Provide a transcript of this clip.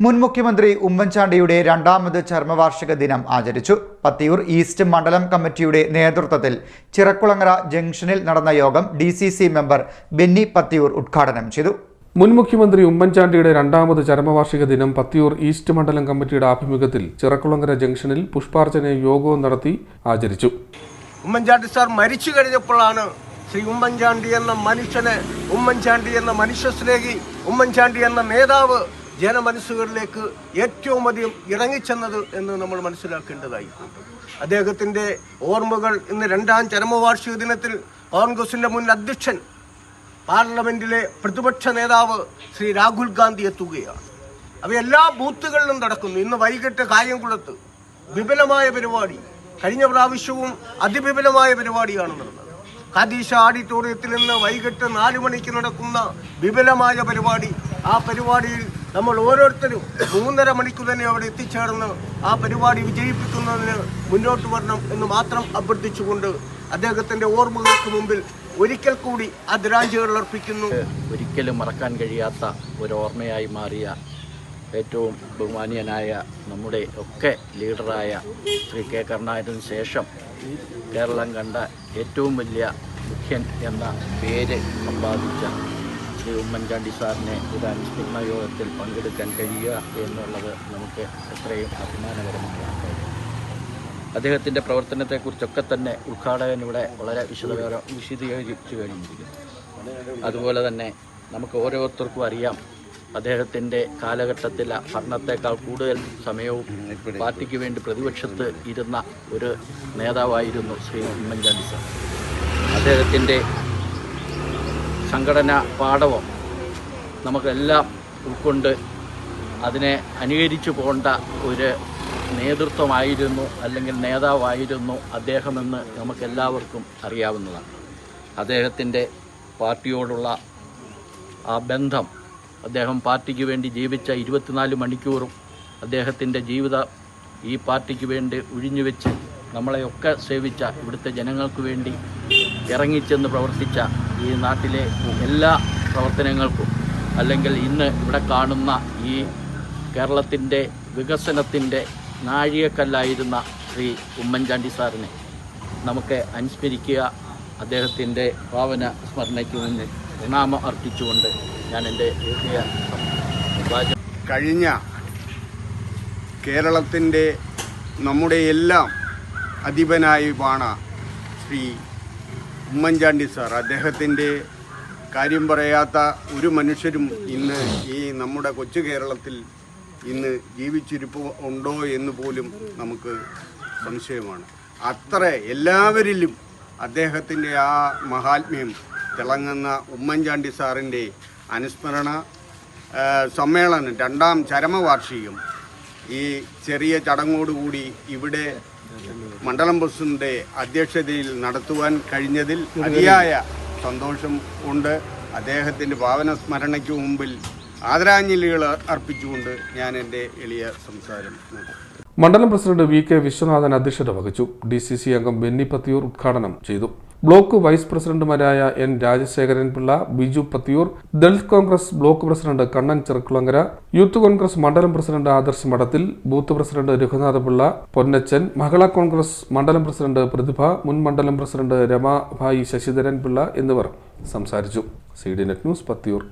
മുൻ മുഖ്യമന്ത്രി ഉമ്മൻചാണ്ടിയുടെ രണ്ടാമത് ചർമ്മവാർഷിക ദിനം ആചരിച്ചു. പത്തിയൂർ ഈസ്റ്റ് മണ്ഡലം കമ്മിറ്റിയുടെ നേതൃത്വത്തിൽ ചിറക്കുളങ്ങര ജംഗ്ഷനിൽ നടന്ന യോഗം ഡി മെമ്പർ ബെന്നി പത്തിയൂർ ഉദ്ഘാടനം ചെയ്തു. മുൻ മുഖ്യമന്ത്രി ഉമ്മൻചാണ്ടിയുടെ രണ്ടാമത് ചരമവാർഷിക ദിനം പത്തിയൂർ ഈസ്റ്റ് മണ്ഡലം കമ്മിറ്റിയുടെ ആഭിമുഖ്യത്തിൽ ചിറക്കുളങ്ങര ജംഗ്ഷനിൽ പുഷ്പാർച്ചനയും യോഗവും നടത്തി ആചരിച്ചു. ഉമ്മൻചാണ്ടി സാർ മരിച്ചു കഴിഞ്ഞപ്പോഴാണ് ശ്രീ ഉമ്മൻചാണ്ടി എന്ന മനുഷ്യനെ ഉമ്മൻചാണ്ടി എന്ന മനുഷ്യസ്നേഹി ഉമ്മൻചാണ്ടി എന്ന നേതാവ് ജനമനസ്സുകളിലേക്ക് ഏറ്റവും അധികം ഇറങ്ങിച്ചെന്നത് എന്ന് നമ്മൾ മനസ്സിലാക്കേണ്ടതായിട്ടുണ്ട്. അദ്ദേഹത്തിന്റെ ഓർമ്മകൾ ഇന്ന് രണ്ടാം ചരമവാർഷിക ദിനത്തിൽ കോൺഗ്രസിന്റെ മുൻ അധ്യക്ഷൻ പാർലമെന്റിലെ പ്രതിപക്ഷ നേതാവ് ശ്രീ രാഹുൽ ഗാന്ധി എത്തുകയാണ്. അവ എല്ലാ ബൂത്തുകളിലും നടക്കുന്നു. ഇന്ന് വൈകിട്ട് കായംകുളത്ത് വിപുലമായ പരിപാടി കഴിഞ്ഞ പ്രാവശ്യവും അതിവിപുലമായ പരിപാടിയാണ് നടന്നത്. ഖദീഷ ഓഡിറ്റോറിയത്തിൽ നിന്ന് വൈകിട്ട് നാല് മണിക്ക് നടക്കുന്ന വിപുലമായ പരിപാടി ആ പരിപാടിയിൽ നമ്മൾ ഓരോരുത്തരും മൂന്നര മണിക്ക് തന്നെ അവിടെ എത്തിച്ചേർന്ന് ആ പരിപാടി വിജയിപ്പിക്കുന്നതിന് മുന്നോട്ട് വരണം എന്ന് മാത്രം അഭ്യർത്ഥിച്ചുകൊണ്ട് അദ്ദേഹത്തിന്റെ ഓർമ്മകൾക്ക് മുമ്പിൽ ഒരിക്കൽ കൂടി ആദരാഞ്ജലികൾ അർപ്പിക്കുന്നു. ഒരിക്കലും മറക്കാൻ കഴിയാത്ത ഒരു ഓർമ്മയായി മാറിയ ഏറ്റവും ബഹുമാനീയനായ നമ്മുടെ ഒക്കെ ലീഡറായ ശ്രീ കെ കരുണാകരന് ശേഷം കേരളം കണ്ട ഏറ്റവും വലിയ മുഖ്യൻ എന്ന പേര് സമ്പാദിച്ച ശ്രീ ഉമ്മൻചാണ്ടി സാറിനെ ഒരു അനുസ്മരണ യോഗത്തിൽ പങ്കെടുക്കാൻ കഴിയുക എന്നുള്ളത് നമുക്ക് എത്രയും അഭിമാനകരമായ കാര്യം. അദ്ദേഹത്തിന്റെ പ്രവർത്തനത്തെക്കുറിച്ചൊക്കെ തന്നെ ഉദ്ഘാടകൻ ഇവിടെ വളരെ വിശദകരം വിശദീകരിച്ചു കഴിഞ്ഞിരിക്കുന്നു. അതുപോലെ തന്നെ നമുക്ക് ഓരോരുത്തർക്കും അറിയാം അദ്ദേഹത്തിന്റെ കാലഘട്ടത്തിൽ ഭരണത്തേക്കാൾ കൂടുതൽ സമയവും പാർട്ടിക്ക് വേണ്ടി പ്രതിപക്ഷത്ത് ഇരുന്ന ഒരു നേതാവായിരുന്നു ശ്രീ ഉമ്മൻചാണ്ടി സാർ. അദ്ദേഹത്തിന്റെ സംഘടനാ പാഠവും നമുക്കെല്ലാം ഉൾക്കൊണ്ട് അതിനെ അനുകരിച്ചു പോകേണ്ട ഒരു നേതൃത്വമായിരുന്നു അല്ലെങ്കിൽ നേതാവായിരുന്നു അദ്ദേഹമെന്ന് നമുക്കെല്ലാവർക്കും അറിയാവുന്നതാണ്. അദ്ദേഹത്തിന്റെ പാർട്ടിയോടുള്ള ആ ബന്ധം അദ്ദേഹം പാർട്ടിക്ക് വേണ്ടി ജീവിച്ച ഇരുപത്തിനാല് മണിക്കൂറും അദ്ദേഹത്തിന്റെ ജീവിതം ഈ പാർട്ടിക്ക് വേണ്ടി ഒഴിഞ്ഞുവെച്ച് നമ്മളെയൊക്കെ സേവിച്ച ഇവിടുത്തെ ജനങ്ങൾക്ക് വേണ്ടി ഇറങ്ങിച്ചെന്ന് പ്രവർത്തിച്ച ഈ നാട്ടിലെ എല്ലാ പ്രവർത്തനങ്ങൾക്കും അല്ലെങ്കിൽ ഇന്ന് ഇവിടെ കാണുന്ന ഈ കേരളത്തിന്റെ വികസനത്തിന്റെ നാഴികക്കല്ലായിരുന്ന ശ്രീ ഉമ്മൻചാണ്ടി സാറിനെ നമുക്ക് അനുസ്മരിക്കുക. അദ്ദേഹത്തിന്റെ ഭാവന സ്മരണയ്ക്ക് മുന്നിൽ പ്രണാമം അർപ്പിച്ചുകൊണ്ട് ഞാൻ എന്റെ കഴിഞ്ഞ കേരളത്തിന്റെ നമ്മുടെ എല്ലാം അധിപനായി വാണ ശ്രീ ഉമ്മൻചാണ്ടി സാർ. അദ്ദേഹത്തിന്റെ കാര്യം പറയാത്ത ഒരു മനുഷ്യരും ഇന്ന് ഈ നമ്മുടെ കൊച്ചു കേരളത്തിൽ ഇന്ന് ജീവിച്ചിരിപ്പ് ഉണ്ടോ എന്ന് പോലും നമുക്ക് സംശയമാണ്. അത്ര എല്ലാവരിലും അദ്ദേഹത്തിന്റെ ആ മഹാത്മ്യം തിളങ്ങുന്ന ഉമ്മൻചാണ്ടി സാറിന്റെ അനുസ്മരണ സമ്മേളനം രണ്ടാം ചരമവാർഷികം ഈ ചെറിയ ചടങ്ങോടുകൂടി ഇവിടെ മണ്ഡലം പ്രസിഡന്റ് അധ്യക്ഷതയിൽ നടത്തുവാൻ കഴിഞ്ഞതിൽ അതിയായ സന്തോഷം ഉണ്ട്. അദ്ദേഹത്തിന്റെ ഭാവന സ്മരണയ്ക്ക് മുമ്പിൽ ആദരാഞ്ജലികൾ അർപ്പിച്ചുകൊണ്ട് ഞാൻ എന്റെ എളിയ സംസാരം മണ്ഡലം പ്രസിഡന്റ് വി കെ വിശ്വനാഥൻ അധ്യക്ഷത വഹിച്ചു. ഡി സി സി അംഗം ബെന്നി പത്തിയൂർ ഉദ്ഘാടനം ചെയ്തു. ബ്ലോക്ക് വൈസ് പ്രസിഡന്റുമാരായ N Rajasekharan Pillai Biju Pathiyoor Dalit Congress block president Kannan Cherukulangara youth Congress മണ്ഡലം president Adarsh Madathil booth president Raghunatha Pillai Ponnachan Mahila Congress മണ്ഡലം president പ്രതിഭ മുൻ മണ്ഡലം പ്രസിഡന്റ് രമാഭായി ശശിധരൻ പിള്ള എന്നിവർ സംസാരിച്ചു. C D net news Pathiyoor.